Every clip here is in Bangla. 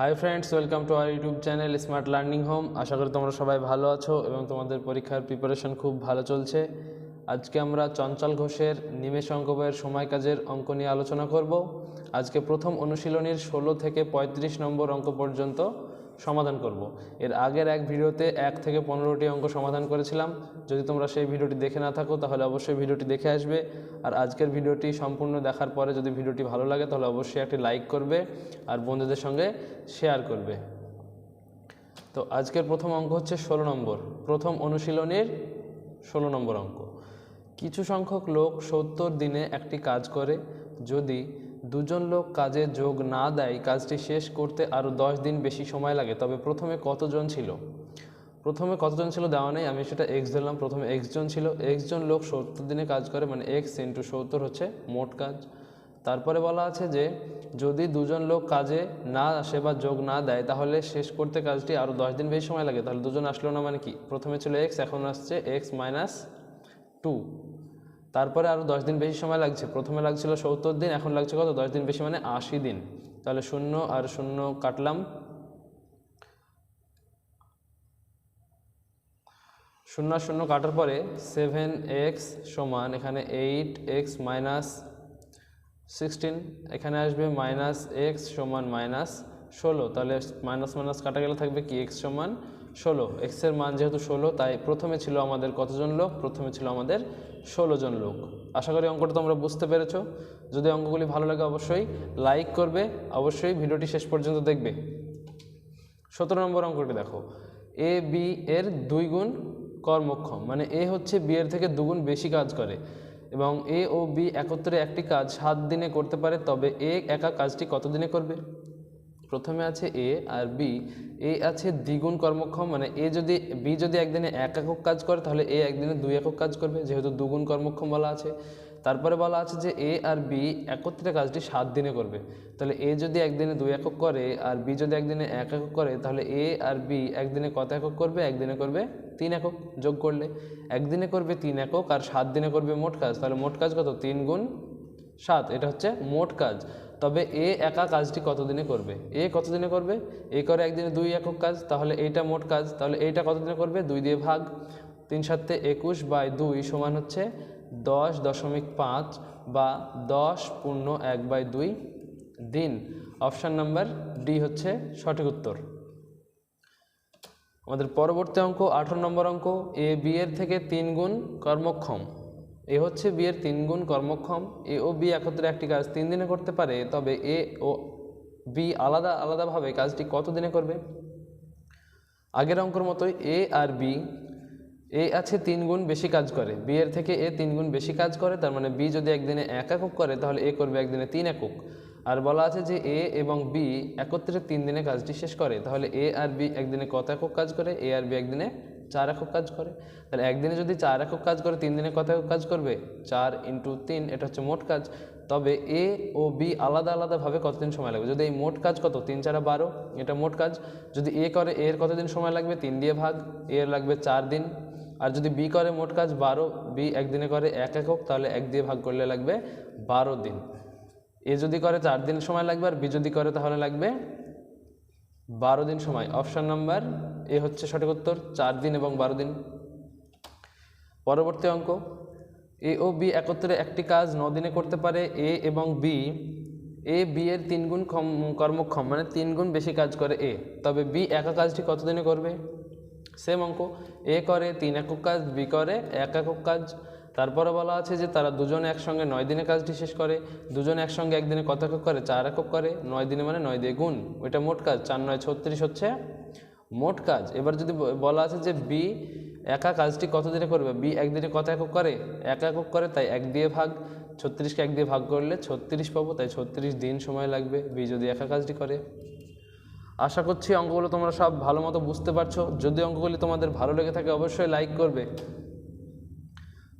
Hi friends welcome to our YouTube channel Smart Learning Home আশা করি তোমরা সবাই ভালো আছো এবং তোমাদের পরীক্ষার প্রিপারেশন খুব ভালো চলছে। আজকে আমরা চঞ্চল ঘোষের নিমেষ অঙ্ক বইয়ের সময় কাজের অঙ্ক নিয়ে আলোচনা করব। আজকে প্রথম অনুশীলনীর ষোলো থেকে পঁয়ত্রিশ নম্বর অঙ্ক পর্যন্ত সমাধান করব। এর আগের এক ভিডিওতে এক থেকে পনেরোটি অঙ্ক সমাধান করেছিলাম। যদি তোমরা সেই ভিডিওটি দেখে না থাকো, তাহলে অবশ্যই ভিডিওটি দেখে আসবে। আর আজকের ভিডিওটি সম্পূর্ণ দেখার পরে যদি ভিডিওটি ভালো লাগে, তাহলে অবশ্যই একটি লাইক করবে আর বন্ধুদের সঙ্গে শেয়ার করবে। তো আজকের প্রথম অঙ্ক হচ্ছে ষোলো নম্বর। প্রথম অনুশীলনের ষোলো নম্বর অঙ্ক। কিছু সংখ্যক লোক সত্তর দিনে একটি কাজ করে। যদি দুজন লোক কাজে যোগ না দেয়, কাজটি শেষ করতে আরও দশ দিন বেশি সময় লাগে। তবে প্রথমে কতজন ছিল? প্রথমে কতজন ছিল দেওয়া নেই, আমি সেটা এক্স ধরলাম। প্রথমে এক্স জন ছিল। এক্স জন লোক সত্তর দিনে কাজ করে মানে এক্স ইন্টু সত্তর হচ্ছে মোট কাজ। তারপরে বলা আছে যে, যদি দুজন লোক কাজে না আসে বা যোগ না দেয়, তাহলে শেষ করতে কাজটি আরও দশ দিন বেশি সময় লাগে। তাহলে দুজন আসলো না মানে কি? প্রথমে ছিল এক্স এখন আসছে এক্স মাইনাস টু তারপরে আরও দশ দিন বেশি সময় লাগছে। প্রথমে লাগছিল সত্তর দিন, এখন লাগছে কত? দশ দিন বেশি মানে আশি দিন। তাহলে শূন্য আর শূন্য কাটলাম। শূন্য শূন্য কাটার পরে সেভেন এক্স সমান এখানে এইট এক্স মাইনাস সিক্সটিন এখানে আসবে মাইনাস এক্স সমান মাইনাস ষোলো। তাহলে মাইনাস মাইনাস কাটা গেলে থাকবে কি? এক্স সমান ষোলো এক্সের মান যেহেতু ষোলো, তাই প্রথমে ছিল আমাদের কতজন লোক? প্রথমে ছিল আমাদের ষোলো জন লোক। আশা করি অঙ্কটা তোমরা বুঝতে পেরেছ। যদি অঙ্কগুলি ভালো লাগে অবশ্যই লাইক করবে, অবশ্যই ভিডিওটি শেষ পর্যন্ত দেখবে। সতেরো নম্বর অঙ্কটি দেখো। এ বি এর দুই গুণ কর্মক্ষম মানে এ হচ্ছে বি এর থেকে দুগুণ বেশি কাজ করে। এবং এ ও বি একত্রে একটি কাজ সাত দিনে করতে পারে, তবে এ একা কাজটি কত দিনে করবে? প্রথমে আছে এ আর বি এ আছে দ্বিগুণ কর্মক্ষম মানে এ যদি বি যদি একদিনে এক একক কাজ করে, তাহলে এ একদিনে দুই একক কাজ করবে, যেহেতু দুগুণ কর্মক্ষম বলা আছে। তারপরে বলা আছে যে এ আর বি একত্রে কাজটি সাত দিনে করবে। তাহলে এ যদি একদিনে দুই একক করে, আর বি যদি একদিনে এক একক করে, তাহলে এ আর বি একদিনে কত একক করবে? একদিনে করবে তিন একক যোগ করলে। একদিনে করবে তিন একক, আর সাত দিনে করবে মোট কাজ। তাহলে মোট কাজ কত? তিন গুণ সাত। এটা হচ্ছে মোট কাজ। তবে এ একা কাজটি কত দিনে করবে? এ কত দিনে করবে? এ করে একদিনে দুই একক কাজ, তাহলে এইটা মোট কাজ, তাহলে এইটা কত দিনে করবে? দুই দিয়ে ভাগ তিন সাতে একুশ বাই দুই সমান হচ্ছে দশ দশমিক পাঁচ বা দশ পূর্ণ এক বাই দুই দিন। অপশান নাম্বার ডি হচ্ছে সঠিক উত্তর। আমাদের পরবর্তী অঙ্ক, আঠারো নম্বর অঙ্ক, এ বি এর থেকে তিন গুণ কর্মক্ষম। এ হচ্ছে বি এর তিন গুণ কর্মক্ষম। এ ও বি একত্রে একটি কাজ তিন দিনে করতে পারে, তবে এ ও বি আলাদা আলাদাভাবে কাজটি কত দিনে করবে? আগের অঙ্কর মতোই এ আর বি, এ আছে তিন গুণ বেশি কাজ করে। বি এর থেকে এ তিন গুণ বেশি কাজ করে, তার মানে বি যদি একদিনে এক একক করে, তাহলে এ করবে একদিনে তিন একক। আর বলা আছে যে এ এবং বি একত্রে তিন দিনে কাজটি শেষ করে, তাহলে এ আর বি একদিনে কত একক কাজ করে? এ আর বি একদিনে চার একক কাজ করে। তাহলে একদিনে যদি চার একক কাজ করে, তিন দিনে কত একক কাজ করবে? চার ইন্টু তিন, এটা হচ্ছে মোট কাজ। তবে এ ও বি আলাদা আলাদাভাবে কতদিন সময় লাগবে? যদি এই মোট কাজ কত? তিন চারা বারো, এটা মোট কাজ। যদি এ করে, এর কতদিন সময় লাগবে? তিন দিয়ে ভাগ, এর লাগবে চার দিন। আর যদি বি করে মোট কাজ বারো, বি একদিনে করে এক একক, তাহলে এক দিয়ে ভাগ করলে লাগবে বারো দিন। এ যদি করে চার দিন সময় লাগবে, আর বি যদি করে, তাহলে লাগবে বারো দিন সময়। অপশান নাম্বার এ হচ্ছে সঠিক উত্তর, চার দিন এবং বারো দিন। পরবর্তী অঙ্ক, এ ও বি একত্রে একটি কাজ ন দিনে করতে পারে, এ এবং বি, এ, বি এর তিন গুণ ক্ষম- কর্মক্ষম মানে তিন গুণ বেশি কাজ করে এ। তবে বি একা কাজটি কত দিনে করবে? সেম অঙ্ক, এ করে তিন একক কাজ, বি করে এক একক কাজ। তারপরে বলা আছে যে তারা দুজনে একসঙ্গে নয় দিনে কাজটি শেষ করে। দুজনে একসঙ্গে একদিনে কত একক করে? চার একক করে। নয় দিনে মানে নয় দিয়ে গুণ। ওইটা মোট কাজ, চার নয় ছত্রিশ হচ্ছে মোট কাজ। এবার যদি বলা আছে যে বি একা কাজটি কত দিনে করবে? বি একদিনে কত একক করে? এক একক করে, তাই এক দিয়ে ভাগ। ছত্রিশকে এক দিয়ে ভাগ করলে ছত্রিশ পাবো, তাই ছত্রিশ দিন সময় লাগবে বি যদি একা কাজটি করে। আশা করছি অঙ্কগুলো তোমরা সব ভালো মতো বুঝতে পারছ। যদি অঙ্কগুলি তোমাদের ভালো লেগে থাকে, অবশ্যই লাইক করবে।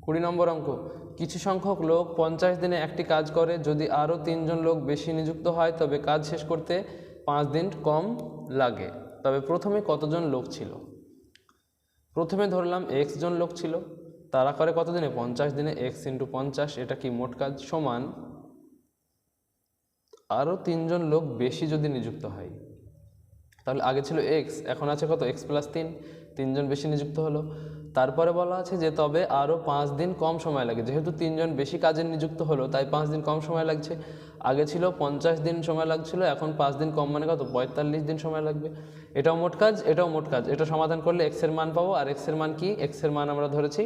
কুড়ি নম্বর অঙ্ক। কিছু সংখ্যক লোক পঞ্চাশ দিনে একটি কাজ করে। যদি আরও তিনজন লোক বেশি নিযুক্ত হয়, তবে কাজ শেষ করতে পাঁচ দিন কম লাগে। তবে প্রথমে কতজন লোক ছিল? প্রথমে ধরলাম এক্স জন লোক ছিল। তারা করে কত দিনে পঞ্চাশ দিনে এক্স ইন্টু পঞ্চাশ, এটা কি মোট কাজ? সমান। আরও তিনজন লোক বেশি যদি নিযুক্ত হয়। তাহলে আগে ছিল এক্স এখন আছে কত? এক্স প্লাস তিন। তিনজন বেশি নিযুক্ত হলো। তারপরে বলা আছে যে তবে আরও পাঁচ দিন কম সময় লাগে। যেহেতু তিনজন বেশি কাজে নিযুক্ত হলো, তাই পাঁচ দিন কম সময় লাগছে। আগে ছিল পঞ্চাশ দিন সময় লাগছিল, এখন পাঁচ দিন কম মানে কত? পঁয়তাল্লিশ দিন সময় লাগবে। এটাও মোট কাজ, এটাও মোট কাজ। এটা সমাধান করলে এক্সের মান পাবো, আর এক্সের মান কি? এক্সের মান আমরা ধরেছি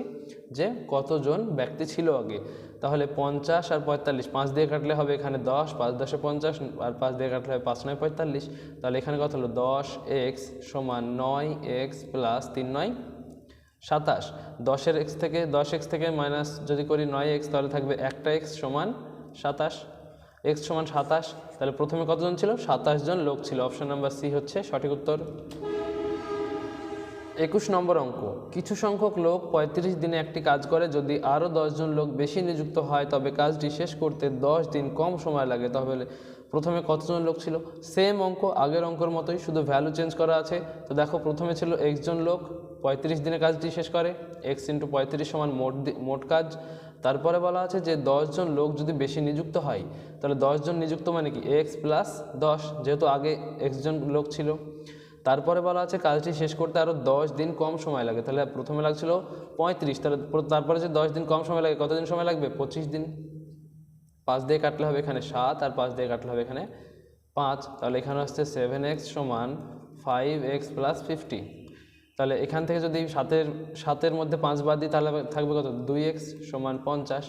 যে কতজন ব্যক্তি ছিল আগে? তাহলে পঞ্চাশ আর পঁয়তাল্লিশ, পাঁচ দিয়ে কাটলে হবে এখানে দশ, পাঁচ দশে পঞ্চাশ, আর পাঁচ দিয়ে কাটলে হবে পাঁচ নয়, পঁয়তাল্লিশ। তাহলে এখানে কত হলো? দশ এক্স সমান নয় এক্স প্লাস তিন নয় সাতাশ। দশের এক্স থেকে, দশ এক্স থেকে মাইনাস যদি করি নয় এক্স তাহলে থাকবে একটা এক্স সমান সাতাশ। এক্স সমান সাতাশ, তাহলে প্রথমে কতজন ছিল? সাতাশ জন লোক ছিল। অপশন নাম্বার সি হচ্ছে সঠিক উত্তর। একুশ নম্বর অঙ্ক। কিছু সংখ্যক লোক পঁয়ত্রিশ দিনে একটি কাজ করে। যদি আরও জন লোক বেশি নিযুক্ত হয়, তবে কাজটি শেষ করতে দশ দিন কম সময় লাগে। তাহলে প্রথমে কতজন লোক ছিল? সেম অঙ্ক, আগের অঙ্কর মতোই শুধু ভ্যালু চেঞ্জ করা আছে। তো দেখো, প্রথমে ছিল এক্স জন লোক, পঁয়ত্রিশ দিনে কাজটি শেষ করে। এক্স ইন্টু পঁয়ত্রিশ সমান মোট মোট কাজ। তারপরে বলা আছে যে জন লোক যদি বেশি নিযুক্ত হয়, তাহলে জন নিযুক্ত মানে কি? এক্স প্লাস দশ, যেহেতু আগে জন লোক ছিল। তারপরে বলা আছে কাজটি শেষ করতে আরও দশ দিন কম সময় লাগে। তাহলে প্রথমে লাগছিল পঁয়ত্রিশ, তাহলে তারপরে যে দশ দিন কম সময় লাগে, কতদিন সময় লাগবে? পঁচিশ দিন। পাঁচ দিয়ে কাটলে হবে এখানে সাত আর পাঁচ দিয়ে কাটলে হবে এখানে পাঁচ। তাহলে এখানে হচ্ছে সেভেন এক্স সমান ফাইভ এক্স প্লাস ফিফটি তাহলে এখান থেকে যদি সাতের সাতের মধ্যে পাঁচ বাদ দিই, তাহলে থাকবে কত? দুই এক্স সমান পঞ্চাশ।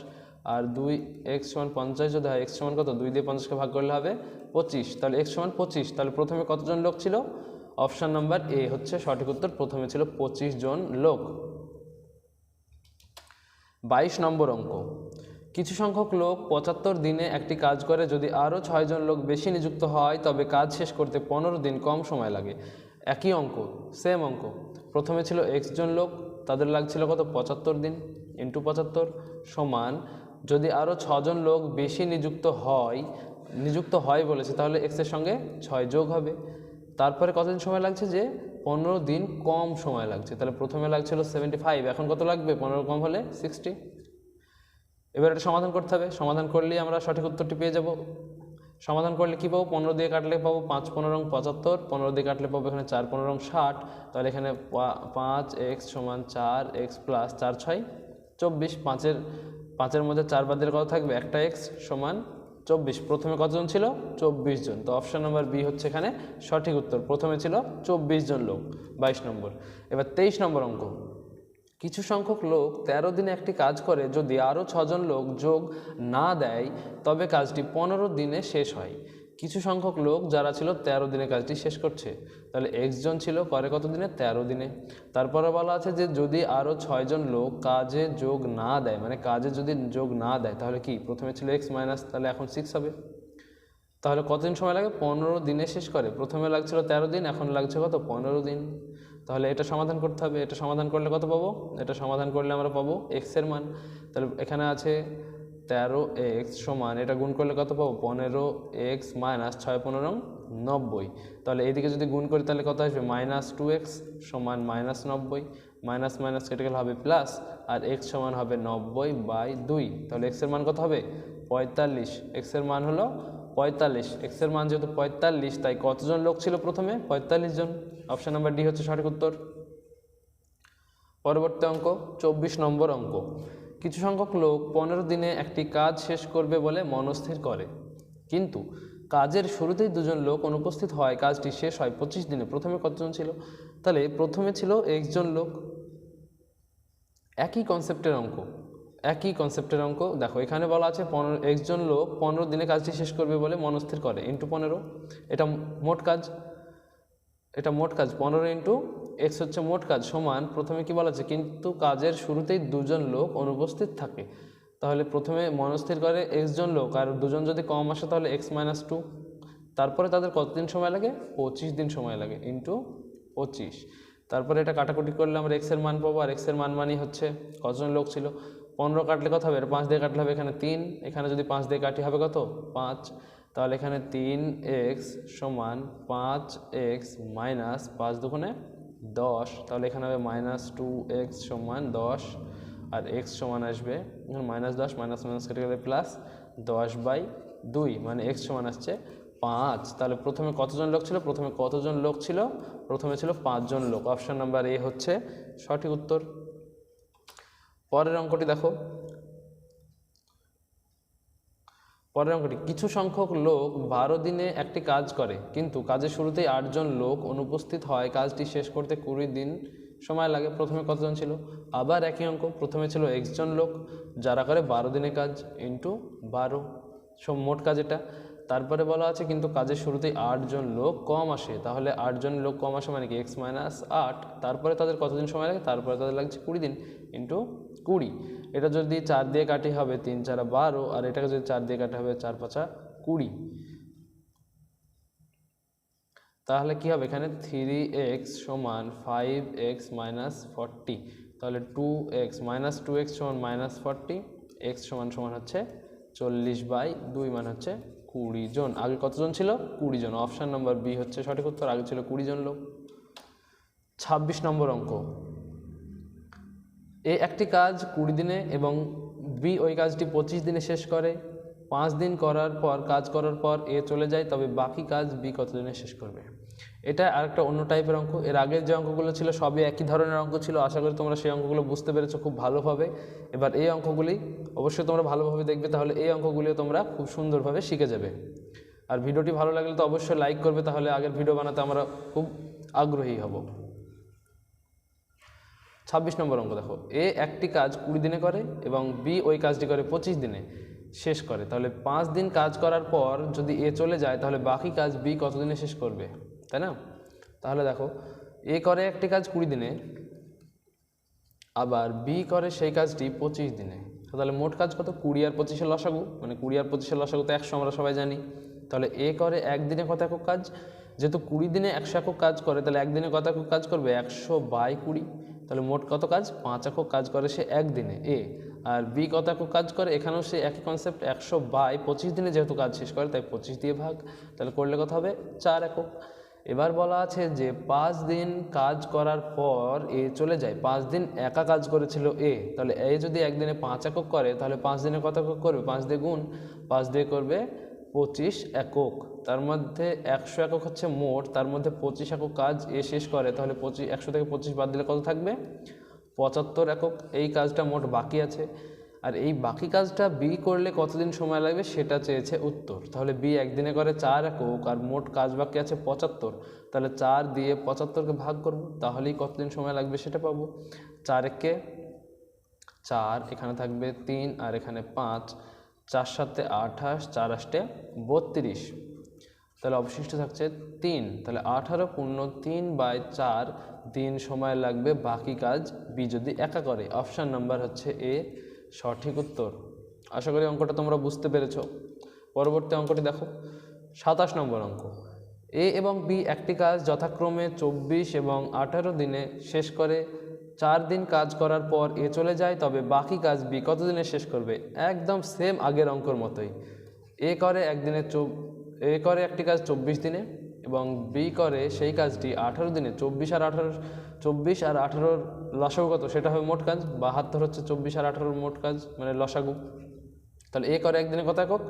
আর দুই এক্স সমান পঞ্চাশ যদি হয় এক্স সমান কত? দুই দিয়ে পঞ্চাশকে ভাগ করলে হবে পঁচিশ। তাহলে এক্স সমান পঁচিশ। তাহলে প্রথমে কতজন লোক ছিল? অপশান নাম্বার এ হচ্ছে সঠিক উত্তর। প্রথমে ছিল পঁচিশ জন লোক। বাইশ নম্বর অঙ্ক। কিছু সংখ্যক লোক পঁচাত্তর দিনে একটি কাজ করে, যদি আরও ছয়জন লোক বেশি নিযুক্ত হয়, তবে কাজ শেষ করতে পনেরো দিন কম সময় লাগে। একই অঙ্ক সেম অঙ্ক। প্রথমে ছিল এক্স জন লোক, তাদের লাগছিল কত? পঁচাত্তর দিন ইন্টু পঁচাত্তর সমান, যদি আরও ছজন লোক বেশি নিযুক্ত হয় নিযুক্ত হয় বলেছে, তাহলে এক্সের সঙ্গে ছয় যোগ হবে। তারপরে কতদিন সময় লাগছে যে? পনেরো দিন কম সময় লাগছে। তাহলে প্রথমে লাগছিল সেভেন্টি ফাইভ এখন কত লাগবে? পনেরো কম হলে সিক্সটি এবার এটা সমাধান করতে হবে। সমাধান করলেই আমরা সঠিক উত্তরটি পেয়ে যাব। সমাধান করলে কী পাবো? পনেরো দিয়ে কাটলে পাবো পাঁচ, পনেরো রং পঁচাত্তর। পনেরো দিয়ে কাটলে পাবো এখানে চার, পনেরো রং ষাট। তাহলে এখানে পাঁচ এক্স সমান চার এক্স প্লাস চার, ছয়, চব্বিশ। পাঁচের পাঁচের মধ্যে চার বাদের কত থাকবে? একটা এক্স সমান চব্বিশ। প্রথমে কতজন ছিল? চব্বিশ জন। তো অপশন নম্বর বি হচ্ছে এখানে সঠিক উত্তর। প্রথমে ছিল চব্বিশ জন লোক, বাইশ নম্বর। এবার তেইশ নম্বর অঙ্ক। কিছু সংখ্যক লোক তেরো দিনে একটি কাজ করে, যদি আরও ছজন লোক যোগ না দেয়, তবে কাজটি পনেরো দিনে শেষ হয়। কিছু সংখ্যক লোক যারা ছিল তেরো দিনে কাজটি শেষ করছে, তাহলে এক্স জন ছিল করে কত দিনে? তেরো দিনে। তারপরে বলা আছে যে যদি আরও ছয়জন লোক কাজে যোগ না দেয় মানে কাজে যদি যোগ না দেয়, তাহলে কি? প্রথমে ছিল এক্স মাইনাস তাহলে এখন সিক্স হবে। তাহলে কতদিন সময় লাগে? পনেরো দিনে শেষ করে। প্রথমে লাগছিল তেরো দিন, এখন লাগছে কত? পনেরো দিন। তাহলে এটা সমাধান করতে হবে, এটা সমাধান করলে কত পাবো? এটা সমাধান করলে আমরা পাবো এক্সের মান। তাহলে এখানে আছে তেরো এক্স সমান, এটা গুণ করলে কত পাবো? পনেরো এক্স মাইনাস ছয় পনেরো নব্বই। তাহলে এইদিকে যদি গুণ করি তাহলে কত আসবে? মাইনাস টু এক্স সমান মাইনাস নব্বই। মাইনাস মাইনাস কেটে গেলে হবে প্লাস আর এক্স সমান হবে নব্বই বাই দুই। তাহলে এক্সের মান কত হবে? পঁয়তাল্লিশ। এক্সের মান হলো পঁয়তাল্লিশ এক্সের মান যেহেতু পঁয়তাল্লিশ, তাই কতজন লোক ছিল প্রথমে? পঁয়তাল্লিশ জন। অপশন নাম্বার ডি হচ্ছে সঠিক উত্তর। পরবর্তী অঙ্ক, চব্বিশ নম্বর অঙ্ক। কিছু সংখ্যক লোক পনেরো দিনে একটি কাজ শেষ করবে বলে মনস্থির করে। কিন্তু কাজের শুরুতেই দুজন লোক অনুপস্থিত হয়, কাজটি শেষ হয় পঁচিশ দিনে। প্রথমে কতজন ছিল? তাহলে প্রথমে ছিল একজন লোক। একই কনসেপ্টের অঙ্ক। একই কনসেপ্টের অঙ্ক। দেখো, এখানে বলা আছে পনেরো, একজন লোক পনেরো দিনে কাজটি শেষ করবে বলে মনস্থির করে। ইন্টু পনেরো, এটা মোট কাজ। এটা মোট কাজ, পনেরো ইন্টু এক্স হচ্ছে মোট কাজ সমান, প্রথমে কি বলা আছে? কিন্তু কাজের শুরুতেই দুজন লোক অনুপস্থিত থাকে। তাহলে প্রথমে মনস্থির করে এক্স জন লোক, আর দুজন যদি কম আসে তাহলে এক্স মাইনাস টু তারপরে তাদের কতদিন সময় লাগে? পঁচিশ দিন সময় লাগে। ইন্টু পঁচিশ। তারপরে এটা কাটাকুটি করলে আমরা এক্সের মান পাবো, আর এক্সের মান মানই হচ্ছে কতজন লোক ছিল। পনেরো কাটলে কত হবে? পাঁচ দিয়ে কাটলে হবে এখানে তিন। এখানে যদি পাঁচ দিয়ে কাটি হবে কত? পাঁচ। তাহলে এখানে তিন এক্স সমান পাঁচ এক্স মাইনাস পাঁচ দুগুণে দশ। তাহলে এখানে হবে মাইনাস টু এক্স সমান দশ। আর এক্স সমান আসবে মাইনাস দশ, মাইনাস মাইনাস কেটে গেলে প্লাস দশ বাই দুই। মানে এক্স সমান আসছে পাঁচ। তাহলে প্রথমে কতজন লোক ছিল? প্রথমে কতজন লোক ছিল? প্রথমে ছিল পাঁচজন লোক। অপশান নাম্বার এ হচ্ছে সঠিক উত্তর। পরের অঙ্কটি দেখো। পরের অঙ্কটি, কিছু সংখ্যক লোক বারো দিনে একটি কাজ করে, কিন্তু কাজের শুরুতেই আটজন লোক অনুপস্থিত হয়। কাজটি শেষ করতে কুড়ি দিন সময় লাগে। প্রথমে কতজন ছিল? আবার একই অঙ্ক, প্রথমে ছিল একজন লোক, যারা করে বারো দিনে কাজ ইন্টু বারো। সব মোট কাজ এটা। তারপরে বলা আছে, কিন্তু কাজের শুরুতেই আটজন লোক কম আসে। তাহলে আটজন লোক কম আসে মানে কি? এক্স মাইনাস আট। তারপরে তাদের কতদিন সময় লাগে? তারপরে তাদের লাগছে কুড়ি দিন ইন্টু কুড়ি। এটা যদি চার দিয়ে কাটি হবে তিন চারা বারো, আর এটাকে যদি চার দিয়ে কাটা হবে চার পাঁচা কুড়ি। তাহলে কি হবে? এখানে থ্রি এক্স সমান ফাইভ এক্স মাইনাস ফর্টি তাহলে two x minus two x সমান মাইনাস ফর্টি এক্স সমান সমান হচ্ছে চল্লিশ বাই দুই মান হচ্ছে কুড়ি জন। আগে কতজন ছিল? কুড়ি জন। অপশান নম্বর বি হচ্ছে সঠিক উত্তর। আগে ছিল কুড়ি জন লোক। ছাব্বিশ নম্বর অঙ্ক। এ একটি কাজ কুড়ি দিনে এবং বি ওই কাজটি পঁচিশ দিনে শেষ করে। পাঁচ দিন করার পর, কাজ করার পর এ চলে যায়, তবে বাকি কাজ বি কত দিনে শেষ করবে? এটা আরেকটা অন্য টাইপের অঙ্ক। এর আগের যে অঙ্কগুলো ছিল, সবই একই ধরনের অঙ্ক ছিল। আশা করি তোমরা সেই অঙ্কগুলো বুঝতে পেরেছ খুব ভালোভাবে। এবার এই অঙ্কগুলি অবশ্যই তোমরা ভালোভাবে দেখবে, তাহলে এই অঙ্কগুলিও তোমরা খুব সুন্দরভাবে শিখে যাবে। আর ভিডিওটি ভালো লাগলে তো অবশ্যই লাইক করবে, তাহলে আগের ভিডিও বানাতে আমরা খুব আগ্রহী হব। ছাব্বিশ নম্বর অঙ্ক দেখো, এ একটি কাজ কুড়ি দিনে করে এবং বি ওই কাজটি করে পঁচিশ দিনে শেষ করে। তাহলে পাঁচ দিন কাজ করার পর যদি এ চলে যায়, তাহলে বাকি কাজ বি কত দিনে শেষ করবে? তাই না? তাহলে দেখো, এ করে একটি কাজ কুড়ি দিনে, আবার বি করে সেই কাজটি পঁচিশ দিনে। তাহলে মোট কাজ কত? কুড়ি আর পঁচিশের লসাগু মানে কুড়ি আর পঁচিশের লসাগু তো একশো আমরা সবাই জানি। তাহলে এ করে একদিনে কত একক কাজ? যেহেতু কুড়ি দিনে একশো একক কাজ করে, তাহলে একদিনে কত একক কাজ করবে? একশো বাই কুড়ি। তাহলে মোট কত কাজ? পাঁচ একক কাজ করে সে একদিনে, এ। আর বি কত একক কাজ করে? এখানেও সে একই কনসেপ্ট একশো বাই পঁচিশ দিনে যেহেতু কাজ শেষ করে, তাই পঁচিশ দিয়ে ভাগ। তাহলে করলে কত হবে? চার একক। এবার বলা আছে যে পাঁচ দিন কাজ করার পর এ চলে যায়। পাঁচ দিন একা কাজ করেছিল এ। তাহলে এ যদি একদিনে পাঁচ একক করে, তাহলে পাঁচ দিনে কত একক করবে? পাঁচ দিয়ে গুণ। পাঁচ দিয়ে করবে পঁচিশ একক। তার মধ্যে একশো একক হচ্ছে মোট, তার মধ্যে পঁচিশ একক কাজ এ শেষ করে, তাহলে পঁচিশ, একশো থেকে পঁচিশ বাদ দিলে কত থাকবে? পঁচাত্তর একক। এই কাজটা মোট বাকি আছে। আর এই বাকি কাজটা বি করলে কতদিন সময় লাগবে? সেটা চেয়েছে উত্তর। তাহলে বি একদিনে করে চার একক, আর মোট কাজ বাকি আছে পঁচাত্তর। তাহলে চার দিয়ে পঁচাত্তরকে ভাগ করব, তাহলেই কতদিন সময় লাগবে সেটা পাবো? চার একে চার, এখানে থাকবে তিন, আর এখানে পাঁচ। চার সাথে আঠাশ, চার আষ্টে বত্রিশ। তাহলে অবশিষ্ট থাকছে তিন। তাহলে আঠারো পূর্ণ তিন বাই চার দিন সময় লাগবে বাকি কাজ বি যদি একা করে। অপশান নাম্বার হচ্ছে এ, সঠিক উত্তর। আশা করি অঙ্কটা তোমরা বুঝতে পেরেছ। পরবর্তী অঙ্কটি দেখো। সাতাশ নম্বর অঙ্ক। এ এবং বি একটি কাজ যথাক্রমে চব্বিশ এবং আঠারো দিনে শেষ করে। চার দিন কাজ করার পর এ চলে যায়, তবে বাকি কাজ বি কত দিনে শেষ করবে? একদম সেম আগের অঙ্কর মতোই। এ করে একদিনে এ করে একটি কাজ চব্বিশ দিনে এবং বি করে সেই কাজটি আঠারো দিনে। চব্বিশ আর আঠারো, চব্বিশ আর আঠারোর লসাগু কত? সেটা হবে মোট কাজ। বাহাত্তর হচ্ছে চব্বিশ আর আঠারোর মোট কাজ মানে লসাগু। তাহলে এ করে একদিনে কত একক?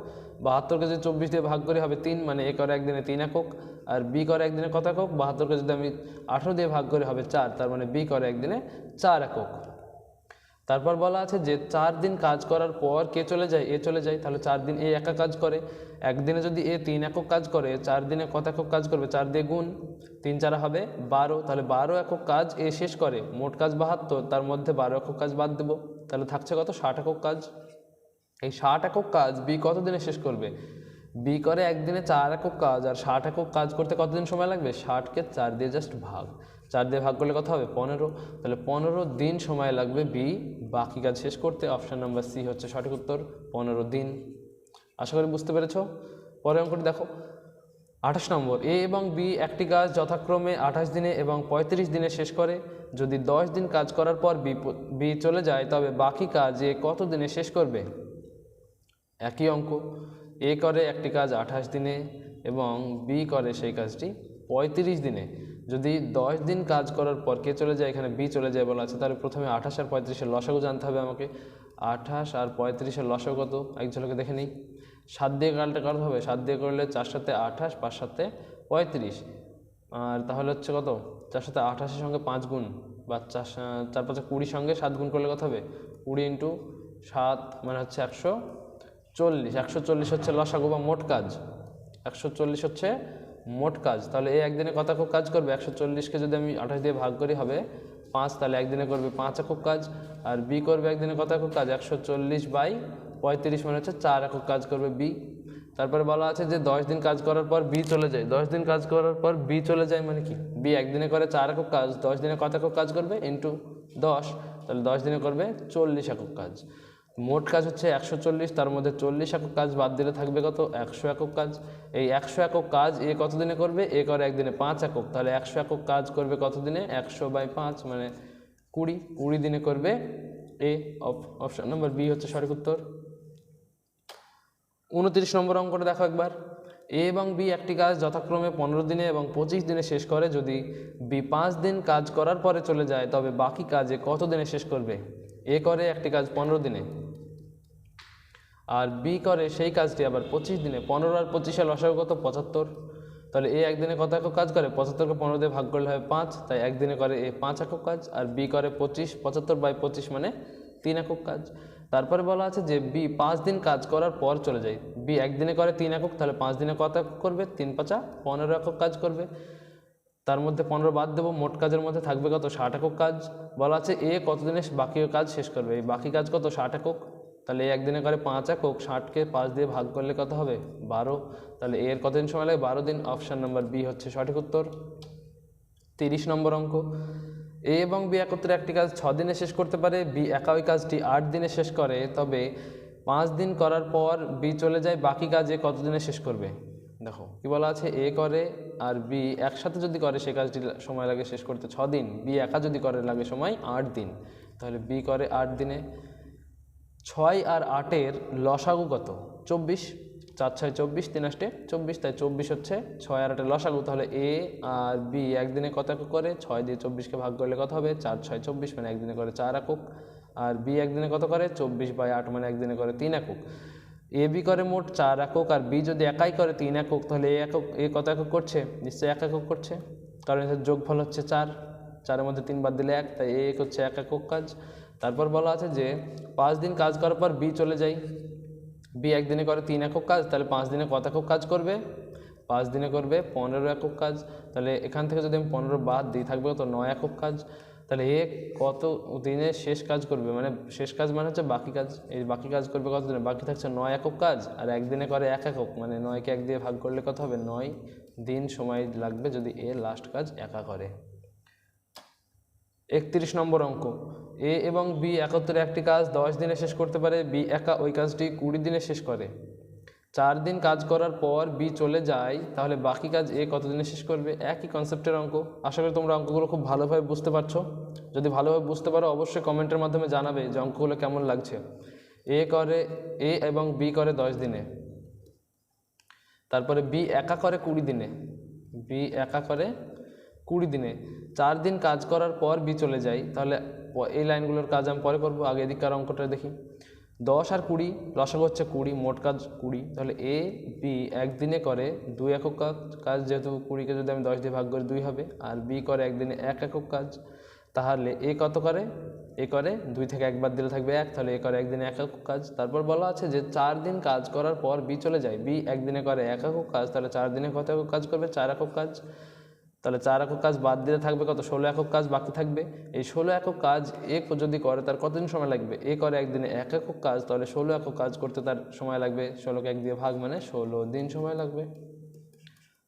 বাহাত্তরকে যদি চব্বিশ দিয়ে ভাগ করি হবে তিন মানে এ করে একদিনে তিন একক। আর বি করে একদিনে কত একক? বাহাত্তরকে যদি আমি আঠেরো দিয়ে ভাগ করি হবে চার, তার মানে বি করে একদিনে চার একক। তারপর বলা আছে যে চার দিন কাজ করার পর কে চলে যায়? এ চলে যায়। তাহলে চার দিন এ একা কাজ করে। একদিনে যদি এ তিন একক কাজ করে, চার দিনে কত একক কাজ করবে? চার দিয়ে গুণ। তিন চারা হবে বারো। তাহলে বারো একক কাজ এ শেষ করে। মোট কাজ বাহাত্তর, তার মধ্যে বারো একক কাজ বাদ দেবো। তাহলে থাকছে কত? ষাট একক কাজ। এই ষাট একক কাজ বি কত দিনে শেষ করবে? বি করে একদিনে চার একক কাজ, আর ষাট একক কাজ করতে কতদিন সময় লাগবে? ষাটকে চার দিয়ে জাস্ট ভাগ। চার দিয়ে ভাগ করলে কত হবে? পনেরো। তাহলে পনেরো দিন সময় লাগবে বি বাকি কাজ শেষ করতে অপশান নাম্বার সি হচ্ছে সঠিক উত্তর, পনেরো দিন। আশা করি বুঝতে পেরেছ? পরের অঙ্কটি দেখো। আঠাশ নম্বর। এ এবং বি একটি কাজ যথাক্রমে আঠাশ দিনে এবং পঁয়ত্রিশ দিনে শেষ করে। যদি দশ দিন কাজ করার পর বি বি চলে যায়, তবে বাকি কাজ এ কত দিনে শেষ করবে? একই অঙ্ক। এ করে একটি কাজ আঠাশ দিনে এবং বি করে সেই কাজটি পঁয়ত্রিশ দিনে। যদি দশ দিন কাজ করার পর কে চলে যায়, এখানে বি চলে যায় বলা আছে, তাহলে প্রথমে আঠাশ আর পঁয়ত্রিশের লসাগু জানতে হবে আমাকে। আঠাশ আর পঁয়ত্রিশের লসাগু কত? এক ঝলকে দেখে নিই। সাত দিয়ে কালটা কত হবে? সাত দিয়ে করলে চার সাথে আঠাশ, পাঁচ সাথে পঁয়ত্রিশ। আর তাহলে হচ্ছে কত? চার সাথে আঠাশের সঙ্গে পাঁচ গুণ বা চার চার পাঁচে কুড়ির সঙ্গে সাত গুণ করলে কত হবে? কুড়ি ইন্টু সাত মানে হচ্ছে একশো চল্লিশ, একশো চল্লিশ হচ্ছে লসাগু বা মোট কাজ। একশো চল্লিশ হচ্ছে মোট কাজ। তাহলে এই একদিনে কত খুব কাজ করবে? একশো চল্লিশকে যদি আমি আঠাশ দিয়ে ভাগ করি হবে পাঁচ, তাহলে একদিনে করবে পাঁচ একক কাজ। আর বি করবে একদিনে কত একক কাজ? একশো চল্লিশ বাই পঁয়ত্রিশ মানে হচ্ছে চার একক কাজ করবে বি। তারপরে বলা আছে যে দশ দিন কাজ করার পর বি চলে যায়। দশ দিন কাজ করার পর বি চলে যায় মানে কি? বি একদিনে করে চার একক কাজ, দশ দিনে কত একক কাজ করবে? ইন্টু দশ। তাহলে দশ দিনে করবে চল্লিশ একক কাজ। মোট কাজ হচ্ছে একশো চল্লিশ, তার মধ্যে চল্লিশ একক কাজ বাদ দিলে থাকবে কত? একশো একক কাজ। এই একশো একক কাজ এ কত দিনে করবে? এ করে একদিনে পাঁচ একক। তাহলে একশো একক কাজ করবে কত দিনে একশো বাই পাঁচ মানে কুড়ি। কুড়ি দিনে করবে এ অপশন নম্বর বি হচ্ছে সঠিক উত্তর। উনত্রিশ নম্বর অঙ্কটা দেখো একবার। এ এবং বি একটি কাজ যথাক্রমে পনেরো দিনে এবং পঁচিশ দিনে শেষ করে। যদি বি পাঁচ দিন কাজ করার পরে চলে যায়, তবে বাকি কাজে কত দিনে শেষ করবে? এ করে একটি কাজ পনেরো দিনে। আর বি করে সেই কাজটি আবার পঁচিশ দিনে, পনেরো আর পঁচিশে লসাগু কত? পঁচাত্তর। তাহলে এ একদিনে কত একক কাজ করে? পঁচাত্তরকে পনেরো দিয়ে ভাগ করলে হবে পাঁচ, তাই একদিনে করে এ পাঁচ একক কাজ, আর বি করে পঁচিশ, পঁচাত্তর বাই পঁচিশ মানে তিন একক কাজ। তারপরে বলা আছে যে বি পাঁচ দিন কাজ করার পর চলে যায়। বি একদিনে করে তিন একক, তাহলে পাঁচ দিনে কত একক করবে? তিন পাঁচা, পনেরো একক কাজ করবে। তার মধ্যে পনেরো বাদ দেবো, মোট কাজের মধ্যে থাকবে কত? ষাট একক কাজ। বলা আছে এ কতদিনে বাকি কাজ শেষ করবে? এই বাকি কাজ কত? ষাট একক। তাহলে একদিনে করে পাঁচ একক ষাটকে পাঁচ দিয়ে ভাগ করলে কত হবে? বারো। তাহলে এর কতদিন সময় লাগে? বারো দিন। অপশান নাম্বার বি হচ্ছে সঠিক উত্তর। তিরিশ নম্বর অঙ্ক। এ এবং বি একত্রে একটি কাজ ছ দিনে শেষ করতে পারে, বি একা ওই কাজটি আট দিনে শেষ করে, তবে পাঁচ দিন করার পর বি চলে যায় বাকি কাজে কত দিনে শেষ করবে? দেখো, কি বলা আছে? এ করে আর বি একসাথে যদি করে, সে কাজটি সময় লাগে শেষ করতে ছ দিন। বি একা যদি করে, লাগে সময় আট দিন। তাহলে বি করে আট দিনে। ছয় আর আটের লসাগু কত? চব্বিশ, চার ছয় চব্বিশ, তিন আষ্টে চব্বিশ, তাই চব্বিশ হচ্ছে ছয় আর আটের লসাগু। তাহলে এ আর বি একদিনে কত একক করে? ছয় দিয়ে চব্বিশকে ভাগ করলে কত হবে? চার ছয় চব্বিশ মানে একদিনে করে চার একক। আর বি একদিনে কত করে? চব্বিশ বাই আট মানে একদিনে করে তিন একক। এ বি করে মোট চার একক, আর বি যদি একাই করে তিন একক, তাহলে এ একক, এ কত একক করছে? নিশ্চয়ই এক একক করছে। কারণ এর যোগফল হচ্ছে চার। চারের মধ্যে তিন বাদ দিলে এক, তাই এ এক হচ্ছে এক একক কাজ। তারপর বলা আছে যে, পাঁচ দিন কাজ করার পর বি চলে যায় বি একদিনে করে তিন একক কাজ, তাহলে পাঁচ দিনে কত একক কাজ করবে? পাঁচ দিনে করবে পনেরো একক কাজ। তাহলে এখান থেকে যদি আমি পনেরো বাদ দিই, থাকবে তো নয় একক কাজ। তাহলে এ কত দিনে শেষ কাজ করবে? মানে শেষ কাজ মানে হচ্ছে বাকি কাজ। এই বাকি কাজ করবে কত দিনে? বাকি থাকছে নয় একক কাজ। আর একদিনে করে এক একক। মানে নয়কে এক দিয়ে ভাগ করলে কত হবে? নয় দিন সময় লাগবে যদি এ লাস্ট কাজ একা করে। একত্রিশ নম্বর অঙ্ক। এ এবং বি একত্রে একটি কাজ দশ দিনে শেষ করতে পারে, বি একা ওই কাজটি কুড়ি দিনে শেষ করে। চার দিন কাজ করার পর বি চলে যায়, তাহলে বাকি কাজ এ কত দিনে শেষ করবে? একই কনসেপ্টের অঙ্ক। আশা করি তোমরা অঙ্কগুলো খুব ভালোভাবে বুঝতে পারছ। যদি ভালোভাবে বুঝতে পারো, অবশ্যই কমেন্টের মাধ্যমে জানাবে যে অঙ্কগুলো কেমন লাগছে। এ করে, এ এবং বি করে দশ দিনে। তারপরে বি একা করে কুড়ি দিনে। বি একা করে কুড়ি দিনে। চার দিন কাজ করার পর বি চলে যায়, তাহলে এই লাইনগুলোর কাজ আমি পরে করব, আগে এদিককার অঙ্কটা দেখি। দশ আর কুড়ি, লসাগু হচ্ছে কুড়ি, মোট কাজ কুড়ি। তাহলে এ বি একদিনে করে দুই একক কাজ কাজ যেহেতু কুড়িকে যদি আমি দশ দিয়ে ভাগ করি দুই হবে, আর বি করে একদিনে এক একক কাজ, তাহলে এ কত করে? এ করে দুই থেকে একবার দিলে থাকবে এক, তাহলে এ করে একদিনে এক একক কাজ। তারপর বলা আছে যে চার দিন কাজ করার পর বি চলে যায়। বি একদিনে করে এক একক কাজ, তাহলে চার দিনে কত একক কাজ করবে? চার একক কাজ। তাহলে চার একক কাজ বাদ দিলে থাকবে কত? ষোলো একক কাজ বাকি থাকবে। এই ষোলো একক কাজ এ ক- যদি করে, তার কতদিন সময় লাগবে? এ করে একদিনে এক একক কাজ, তাহলে ষোলো একক কাজ করতে তার সময় লাগবে। ষোলোকে এক দিয়ে ভাগ মানে ষোলো দিন সময় লাগবে।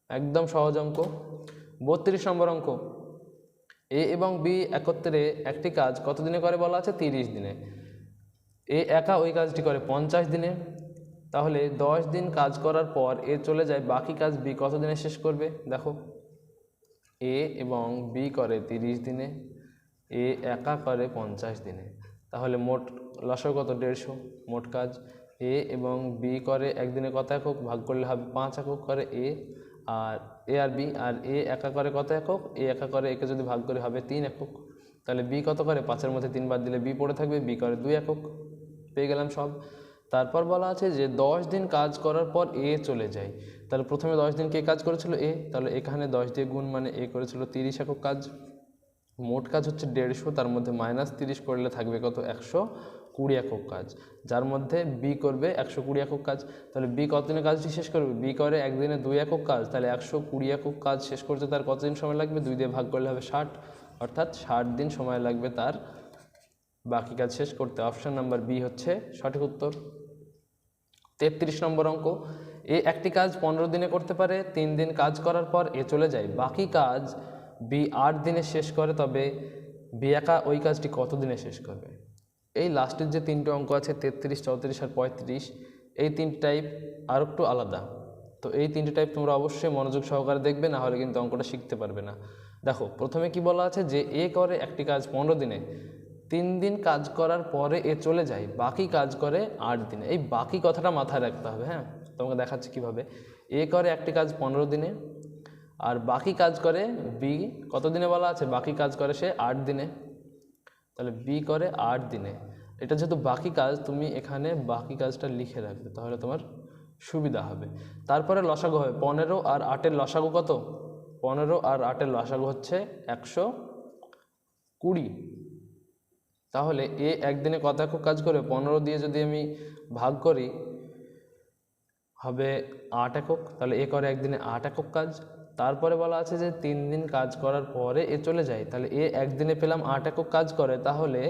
একদম সহজ অঙ্ক। বত্রিশ নম্বর অঙ্ক। এ এবং বি একত্রে একটি কাজ কত দিনে করে বলা আছে? তিরিশ দিনে। এ একা ওই কাজটি করে পঞ্চাশ দিনে। তাহলে দশ দিন কাজ করার পর এ চলে যায়। বাকি কাজ বি কত দিনে শেষ করবে? দেখো। এ এবং বি করে তিরিশ দিনে, এ একা করে পঞ্চাশ দিনে। তাহলে মোট লসর কত? দেড়শো। মোট কাজ এ এবং বি করে একদিনে কত একক? ভাগ করলে হবে পাঁচ একক করে এ আর এ আর বি আর এ একা করে কত একক? এ একা করে একে যদি ভাগ করে হবে তিন একক। তাহলে বি কত করে? পাঁচের মধ্যে তিনবার দিলে বি পড়ে থাকবে বি করে দুই একক। পেয়ে গেলাম সব। তারপর বলা আছে যে দশ দিন কাজ করার পর এ চলে যায়। তাহলে প্রথমে দশ দিন কে কাজ করেছিল? এ। তাহলে এখানে দশ দিয়ে গুণ মানে এ করেছিল তিরিশ একক কাজ। মোট কাজ হচ্ছে দেড়শো, তার মধ্যে মাইনাস তিরিশ করলে থাকবে কত? একশো কুড়ি একক কাজ। যার মধ্যে বি করবে একশো কুড়ি একক কাজ। তাহলে বি কতদিনে কাজটি শেষ করবে। বি করে একদিনে দুই একক কাজ। তাহলে একশো কুড়ি একক কাজ শেষ করতে তার কতদিন সময় লাগবে? দুই দিয়ে ভাগ করলে হবে ষাট। অর্থাৎ ষাট দিন সময় লাগবে তার বাকি কাজ শেষ করতে। অপশান নাম্বার বি হচ্ছে সঠিক উত্তর। তেত্রিশ নম্বর অঙ্ক। এ একটি কাজ পনেরো দিনে করতে পারে, তিন দিন কাজ করার পর এ চলে যায়। বাকি কাজ বি আট দিনে শেষ করে, তবে বি একা ওই কাজটি কত দিনে শেষ করবে? এই লাস্টের যে তিনটে অঙ্ক আছে, তেত্রিশ, চৌত্রিশ আর পঁয়ত্রিশ, এই তিনটে টাইপ আর একটু আলাদা। তো এই তিনটে টাইপ তোমরা অবশ্যই মনোযোগ সহকারে দেখবে, না হলে কিন্তু অঙ্কটা শিখতে পারবে না। দেখো, প্রথমে কি বলা আছে যে এ করে একটি কাজ পনেরো দিনে, তিন দিন কাজ করার পরে এ চলে যায়, বাকি কাজ করে আট দিনে। এই বাকি কথাটা মাথায় রাখতে হবে হ্যাঁ? তোমাকে দেখাচ্ছি কীভাবে। এ করে একটি কাজ পনেরো দিনে, আর বাকি কাজ করে বি কত দিনে বলা আছে? বাকি কাজ করে সে আট দিনে। তাহলে বি করে আট দিনে। এটা যেহেতু বাকি কাজ, তুমি এখানে বাকি কাজটা লিখে রাখবে, তাহলে তোমার সুবিধা হবে। তারপরে লসাগু হবে পনেরো আর আটের লসাগু কত? পনেরো আর আটের লসাগু হচ্ছে একশো কুড়ি। তাহলে এ একদিনে কত কাজ করে? পনেরো দিয়ে যদি আমি ভাগ করি হবে আট একক। তাহলে এ করে একদিনে আট একক কাজ। তারপরে বলা আছে যে তিন দিন কাজ করার পরে এ চলে যায়। তাহলে এ একদিনে পেলাম আট একক কাজ করে, তাহলে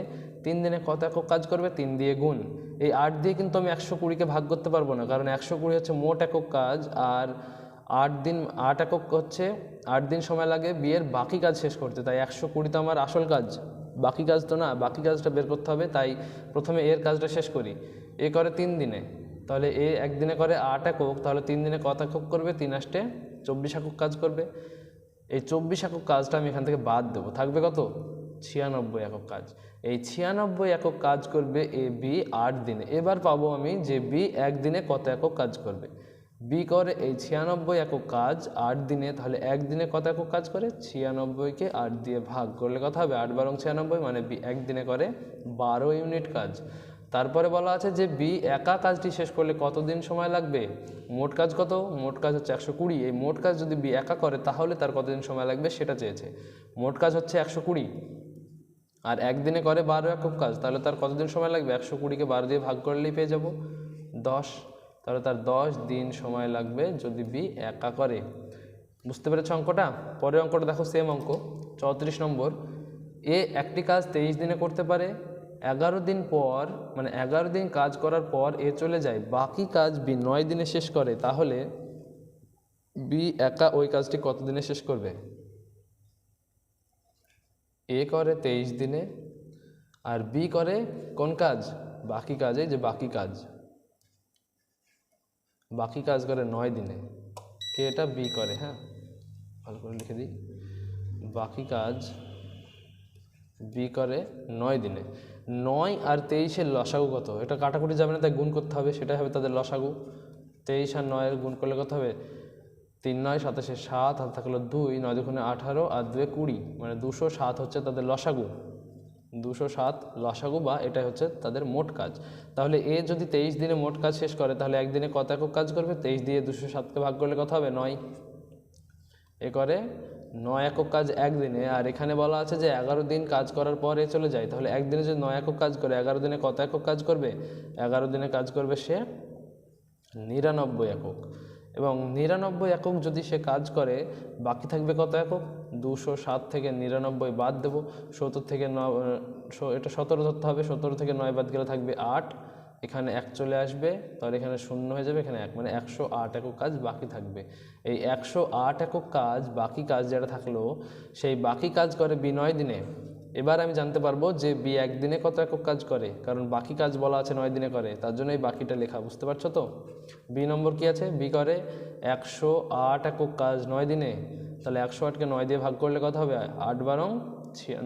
তিন দিনে কত একক কাজ করবে? তিন দিয়ে গুণ। এই আট দিয়ে কিন্তু আমি একশো কুড়িকে ভাগ করতে পারব না, কারণ একশো কুড়ি হচ্ছে মোট একক কাজ, আর আট দিন, আট একক হচ্ছে, আট দিন সময় লাগে বিয়ের বাকি কাজ শেষ করতে। তাই একশো কুড়ি তো আমার আসল কাজ। বাকি কাজ তো না, বাকি কাজটা বের করতে হবে, তাই প্রথমে এর কাজটা শেষ করি। এ করে তিন দিনে। তাহলে এ একদিনে করে আট একক, তাহলে তিন দিনে কত একক করবে? তিন আষ্টে চব্বিশ একক কাজ করবে। এই চব্বিশ একক কাজটা আমি এখান থেকে বাদ দেবো। থাকবে কত? ছিয়ানব্বই একক কাজ। এই ছিয়ানব্বই একক কাজ করবে এ বি আট দিনে। এবার পাবো আমি যে বি একদিনে কত একক কাজ করবে। বি করে এই ছিয়ানব্বই একক কাজ আট দিনে, তাহলে একদিনে কত একক কাজ করে? ছিয়ানব্বইকে আট দিয়ে ভাগ করলে কথা হবে? আট বারং ছিয়ানব্বই মানে বি। একদিনে করে বারো ইউনিট কাজ। তারপরে বলা আছে যে বি, একা কাজটি শেষ করলে কতদিন সময় লাগবে? মোট কাজ কত? মোট কাজ হচ্ছে একশো কুড়ি। এই মোট কাজ যদি বি একা করে, তাহলে তার কতদিন সময় লাগবে সেটা চেয়েছে। মোট কাজ হচ্ছে একশো কুড়ি। আর একদিনে করে বারো একক কাজ, তাহলে তার কতদিন সময় লাগবে? একশো কুড়িকে বারো দিয়ে ভাগ করলেই পেয়ে যাব। দশ। তাহলে তার দশ দিন সময় লাগবে যদি বি একা করে। বুঝতে পেরেছ অঙ্কটা? পরের অঙ্কটা দেখো সেম অঙ্ক। চৌত্রিশ নম্বর। এ একটি কাজ তেইশ দিনে করতে পারে এগারো দিন পর মানে এগারো দিন কাজ করার পর এ চলে যায়। বাকি কাজ বি নয় দিনে শেষ করে, তাহলে বি একা ওই কাজটি কত দিনে শেষ করবে? এ করে তেইশ দিনে, আর বি করে কোন কাজ? বাকি কাজে যে বাকি কাজ। বাকি কাজ করে নয় দিনে। কে এটা? বি করে হ্যাঁ? ভালো করে লিখে দিই। বাকি কাজ বি করে নয় দিনে। নয় আর তেইশের লসাগু কত? এটা কাটাকুটি যাবে না, তাই গুণ করতে হবে, সেটাই হবে তাদের লসাগু। তেইশ আর নয়ের গুণ করলে কত হবে? তিন নয়, সাতাশে সাত হাত থাকল দুই, নয় দুগুণে আঠারো, আর দুয়ে কুড়ি। মানে দুশো সাত হচ্ছে তাদের লসাগু। দুশো সাত লসাগু বা এটাই হচ্ছে তাদের মোট কাজ। তাহলে এ যদি তেইশ দিনে মোট কাজ শেষ করে, তাহলে একদিনে কত একক কাজ করবে? তেইশ দিয়ে দুশো সাতকে ভাগ করলে কত হবে? নয়। এ করে নয় একক কাজ একদিনে, আর এখানে বলা আছে যে এগারো দিন কাজ করার পরে চলে যায়। তাহলে একদিনে যদি নয় একক কাজ করে, এগারো দিনে কত একক কাজ করবে? এগারো দিনে কাজ করবে সে নিরানব্বই একক। এবং নিরানব্বই একক যদি সে কাজ করে, বাকি থাকবে কত একক? দুশো সাত থেকে নিরানব্বই বাদ দেবো। সত্তর থেকে ন এটা সতেরো ধরতে হবে। সতেরো থেকে নয় বাদ গেলে থাকবে আট। এখানে এক চলে আসবে, তাহলে এখানে শূন্য হয়ে যাবে, এখানে এক মানে একশো আট একক কাজ বাকি থাকবে। এই একশো আট একক কাজ, বাকি কাজ যেটা থাকল, সেই বাকি কাজ করে বিনয় দিনে। এবার আমি জানতে পারব যে বি একদিনে কত একক কাজ করে, কারণ বাকি কাজ বলা আছে নয় দিনে করে, তার জন্য এই বাকিটা লেখা, বুঝতে পারছ তো? বি নম্বর কি আছে? বি করে একশো আট একক কাজ নয় দিনে, তাহলে একশো আটকে নয় দিয়ে ভাগ করলে কত হবে? আট বারং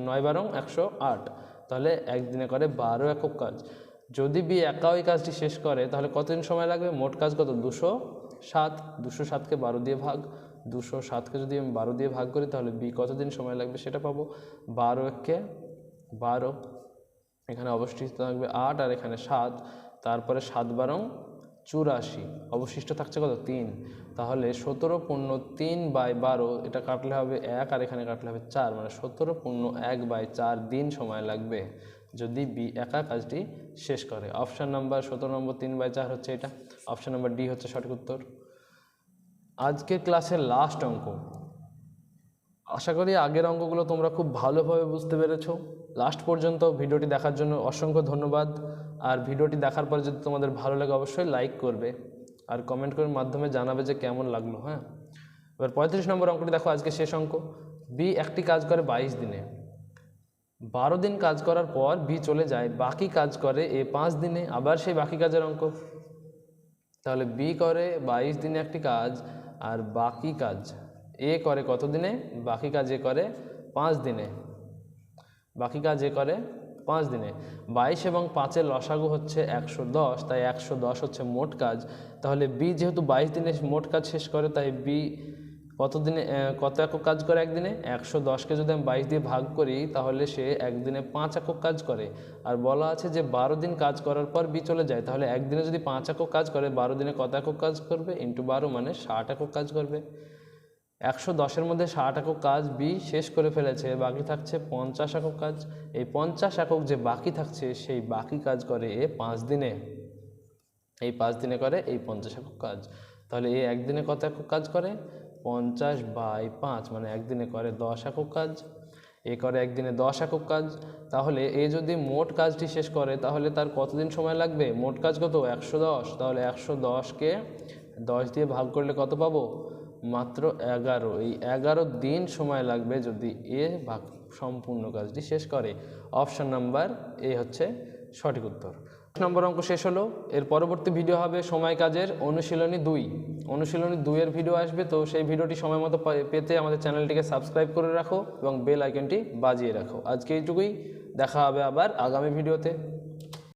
নয় বারং একশো আট, তাহলে একদিনে করে বারো একক কাজ। যদি বি একা ওই কাজটি শেষ করে, তাহলে কতদিন সময় লাগবে? মোট কাজ কত? দুশো সাত। দুশো সাতকে বারো দিয়ে ভাগ। দুশো সাতকে যদি আমি বারো দিয়ে ভাগ করি, তাহলে বি কতদিন সময় লাগবে সেটা পাবো? বারো এককে বারো। এখানে অবশিষ্ট থাকবে আট আর এখানে সাত। তারপরে সাত বারং চুরাশি। অবশিষ্ট থাকছে কত? তিন। তাহলে সতেরো পূর্ণ তিন বাই বারো, এটা কাটলে হবে এক আর এখানে কাটলে হবে চার। মানে সতেরো পূর্ণ এক বাই চার দিন সময় লাগবে। যদি বি একা কাজটি শেষ করে। অপশান নাম্বার সতেরো নম্বর তিন বাই চার হচ্ছে এটা। অপশান নাম্বার ডি হচ্ছে সঠিক উত্তর। আজকের ক্লাসের লাস্ট অঙ্ক। আশা করি আগের অঙ্কগুলো তোমরা খুব ভালোভাবে বুঝতে পেরেছ। লাস্ট পর্যন্ত ভিডিওটি দেখার জন্য অসংখ্য ধন্যবাদ। আর ভিডিওটি দেখার পর যদি তোমাদের ভালো লাগে অবশ্যই লাইক করবে। আর কমেন্ট করার মাধ্যমে জানাবে যে কেমন লাগল হ্যাঁ? এবার পঁয়ত্রিশ নম্বর অঙ্কটি দেখো আজকে শেষ অঙ্ক। বি একটি কাজ করে বাইশ দিনে। বারো দিন কাজ করার পর বি চলে যায়, বাকি কাজ করে এ পাঁচ দিনে, আবার সেই বাকি কাজের অঙ্ক। তাহলে বি করে বাইশ দিনে একটি কাজ, আর বাকি কাজ, এ করে কত দিনে? বাকি কাজ এ করে পাঁচ দিনে। বাকি কাজ এ করে পাঁচ দিনে। বাইশ এবং পাঁচের লসাগু হচ্ছে একশো দশ, তাই একশো দশ হচ্ছে মোট কাজ। তাহলে বি যেহেতু বাইশ দিনে মোট কাজ শেষ করে, তাই বি কত দিনে কত একক কাজ করে একদিনে? একশো দশকে যদি আমি বাইশ দিয়ে ভাগ করি, তাহলে সে একদিনে পাঁচ একক কাজ করে। আর বলা আছে যে বারো দিন কাজ করার পর বি চলে যায়। তাহলে একদিনে যদি পাঁচ একক কাজ করে, বারো দিনে কত একক কাজ করবে? ইন্টু বারো মানে ষাট একক কাজ করবে। একশো দশের মধ্যে ষাট একক কাজ বি শেষ করে ফেলেছে, বাকি থাকছে পঞ্চাশ একক কাজ। এই পঞ্চাশ একক যে বাকি থাকছে, সেই বাকি কাজ করে এ পাঁচ দিনে। এই পাঁচ দিনে করে এই পঞ্চাশ একক কাজ। তাহলে এ একদিনে কত একক কাজ করে? পঞ্চাশ বাই পাঁচ মানে একদিনে করে দশ একক কাজ, এ করে একদিনে দশ একক কাজ, তাহলে এ যদি মোট কাজটি শেষ করে, তাহলে তার কতদিন সময় লাগবে? মোট কাজ কত? একশো দশ। তাহলে একশো দশকে দশ দিয়ে ভাগ করলে কত পাবো? মাত্র এগারো। এই এগারো দিন সময় লাগবে যদি এ ভাগ সম্পূর্ণ কাজটি শেষ করে। অপশান নাম্বার এ হচ্ছে সঠিক উত্তর। নম্বর অঙ্ক শেষ হলো। এর পরবর্তী ভিডিও হবে সময় কাজের অনুশীলনী দুই। অনুশীলনী দুইয়ের ভিডিও আসবে, তো সেই ভিডিওটি সময় মতো পেতে আমাদের চ্যানেলটিকে সাবস্ক্রাইব করে রাখো এবং বেল আইকনটি বাজিয়ে রাখো। আজকে এইটুকুই। দেখা হবে আবার আগামী ভিডিওতে